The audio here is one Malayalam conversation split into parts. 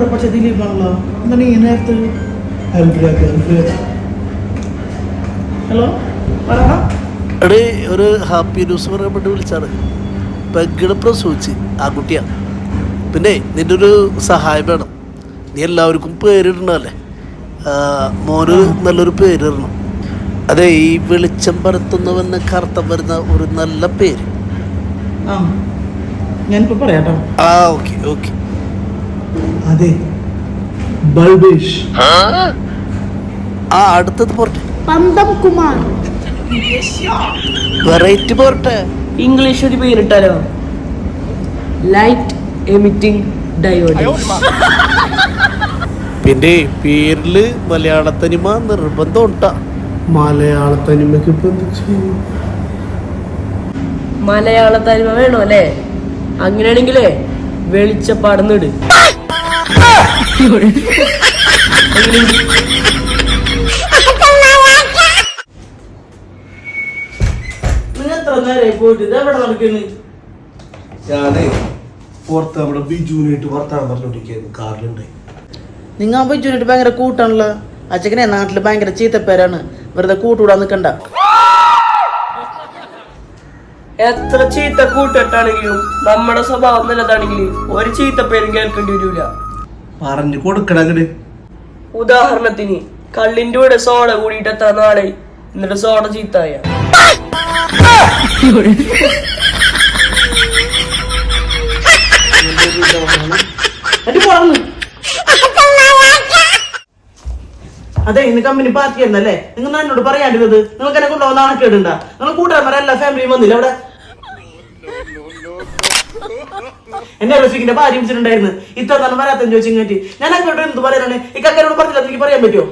വിളിച്ച ദിലീപാണല്ലോ എന്താണ് ഈ നേരത്ത് ഹലോ? എടേ ഒരു ഹാപ്പി ന്യൂസ് പറയാൻ വേണ്ടി വിളിച്ചാണ്. പെഗ്ഗിടെ പ്രസവിച്ച് ആ കുട്ടിയാ. പിന്നെ നിന്റെ ഒരു സഹായം വേണം. നീ എല്ലാവർക്കും പേരിടണല്ലേ ആ, മോന് നല്ലൊരു പേരിടണം. അതെ ഈ വെളിച്ചം പരത്തുന്നവെന്ന് കറുത്തം വരുന്ന ഒരു നല്ല പേര്. ആ. ഞാനിപ്പോ പറയാട്ടോ. ആ ഓക്കെ ഓക്കെ. അതെ. ബൾബേഷ്. ആ അടുത്തത് പോർട്ട് പന്തം കുമാർ. വെറൈറ്റി പോർട്ട് ഇംഗ്ലീഷ് ഒരു പേരിട്ടാലോ ലൈറ്റ് എമിറ്റിംഗ് ഡയോഡ് പിന്നെ പേരിൽ മലയാളത്തനിമ നിർബന്ധം ഉണ്ടാ മലയാളത്തനിമക്ക് ഇപ്പൊ എന്ത് ചെയ്യും? മലയാള തനിമ വേണോ അല്ലേ? അങ്ങനെയാണെങ്കിലേ വെളിച്ചപ്പാടുന്നിട് ഞാനേ പുറത്ത് നമ്മുടെ ബിജുവിനായിട്ട് വർത്താനം പറഞ്ഞോണ്ടിരിക്കുന്നു കാറിലുണ്ടായി നിങ്ങൾ ബൈജുനായിട്ട് ഭയങ്കര കൂട്ടാണല്ലോ. അച്ഛനെ നാട്ടിൽ ഭയങ്കര ചീത്തപ്പേരാണ്. വെറുതെ കൂട്ടുകൂടാ നിക്കണ്ട. എത്ര ചീത്ത കൂട്ടിട്ടാണെങ്കിലും നമ്മുടെ സ്വഭാവം നല്ലതാണെങ്കിൽ ഒരു ചീത്ത പേരും കേൾക്കേണ്ടി വരില്ല പറഞ്ഞു കൊടുക്കണ അങ്ങട് ഉദാഹരണത്തിന് കള്ളിന്റെ കൂടെ സോഡ കൂടിയിട്ട് എത്ര നാളെ? എന്നിട്ട് സോഡ ചീത്തായ. അതെ ഇന്ന് കമ്പനി പാർട്ടി എന്നല്ലേ നിങ്ങൾ എന്നോട് പറയാണ്ടിരുന്നത് നിങ്ങൾക്ക് എന്നെ കൊണ്ടുപോകുന്ന നാണക്കേടുണ്ടാ? നിങ്ങൾ കൂട്ടുകാരന്മാരെ എല്ലാ ഫാമിലിയും വന്നില്ല അവിടെ? എന്നെ റഫീഖിന്റെ ഭാര്യ വിളിച്ചിട്ടുണ്ടായിരുന്നു. ഇത്ര തന്നെ വരാത്തെന്ന് ചോദിച്ചു ഇങ്ങോട്ട്. ഞാൻ അങ്ങോട്ട് എന്ത് പറയാനാണ് ഈ കക്കനോട് പറഞ്ഞില്ല എനിക്ക് പറയാൻ പറ്റുമോ?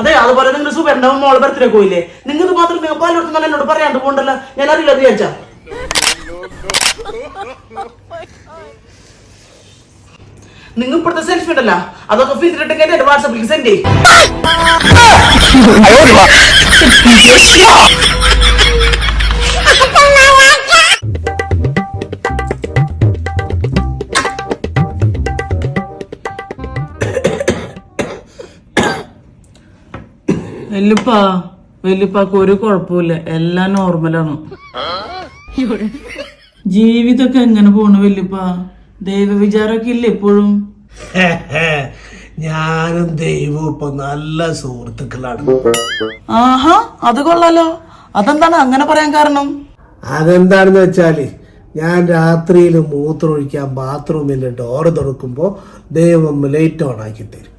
അതെ അതുപോലെ നിങ്ങൾ സുഖം മോളെ ബർത്ത്ഡേ പോയില്ലേ? നിങ്ങൾ മാത്രം നിങ്ങൾ പലയിടത്തും എന്നോട് പറയാണ്ട് പോകണ്ടല്ലോ. ഞാൻ അറിയില്ല വിചാരിച്ചാ. നിങ്ങൾ ഇപ്പോഴത്തെ സെൽഫി ഉണ്ടല്ലോ. അതൊക്കെ ഫീസിലിട്ട് എന്റെ വാട്സാപ്പിൽ സെൻഡ് ചെയ്യും. വല്യപ്പാ വല്യപ്പാക്ക് ഒരു കുഴപ്പമില്ല എല്ലാം നോർമലാണ് ജീവിതമൊക്കെ എങ്ങനെ പോണു വല്യപ്പാ ദൈവവിചാരമൊക്കെ ഇല്ല എപ്പോഴും ഞാനും ദൈവവും ഇപ്പൊ നല്ല സുഹൃത്തുക്കളാണ്. ആഹാ അത് കൊള്ളാലോ. അതെന്താണ് അങ്ങനെ പറയാൻ കാരണം? അതെന്താണെന്ന് വെച്ചാൽ ഞാൻ രാത്രിയിൽ മൂത്രമൊഴിക്കാൻ ബാത്റൂമിൽ ഡോറ് തുറക്കുമ്പോൾ ദൈവം ലൈറ്റ് ഓൺ ആക്കി തരും.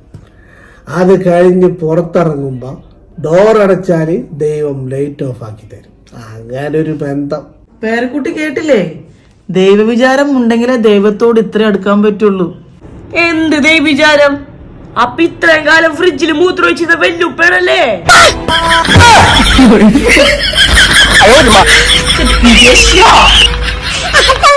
അത് കഴിഞ്ഞ് പുറത്തിറങ്ങുമ്പോൾ ഡോർ അടച്ചാൽ ദൈവം ലൈറ്റ് ഓഫ് ആക്കി തരും. അങ്ങനെ ഒരു ബന്ധം. പേരക്കുട്ടി കേട്ടില്ലേ? ദൈവവിചാരം ഉണ്ടെങ്കിലേ ദൈവത്തോട് ഇത്ര അടുക്കാൻ പറ്റുള്ളൂ. എന്ത് ദൈവവിചാരം? അപ്പൊ ഇത്രയും കാലം ഫ്രിഡ്ജിൽ മൂത്ര വെച്ചത് വെല്ലുപ്പേണല്ലേ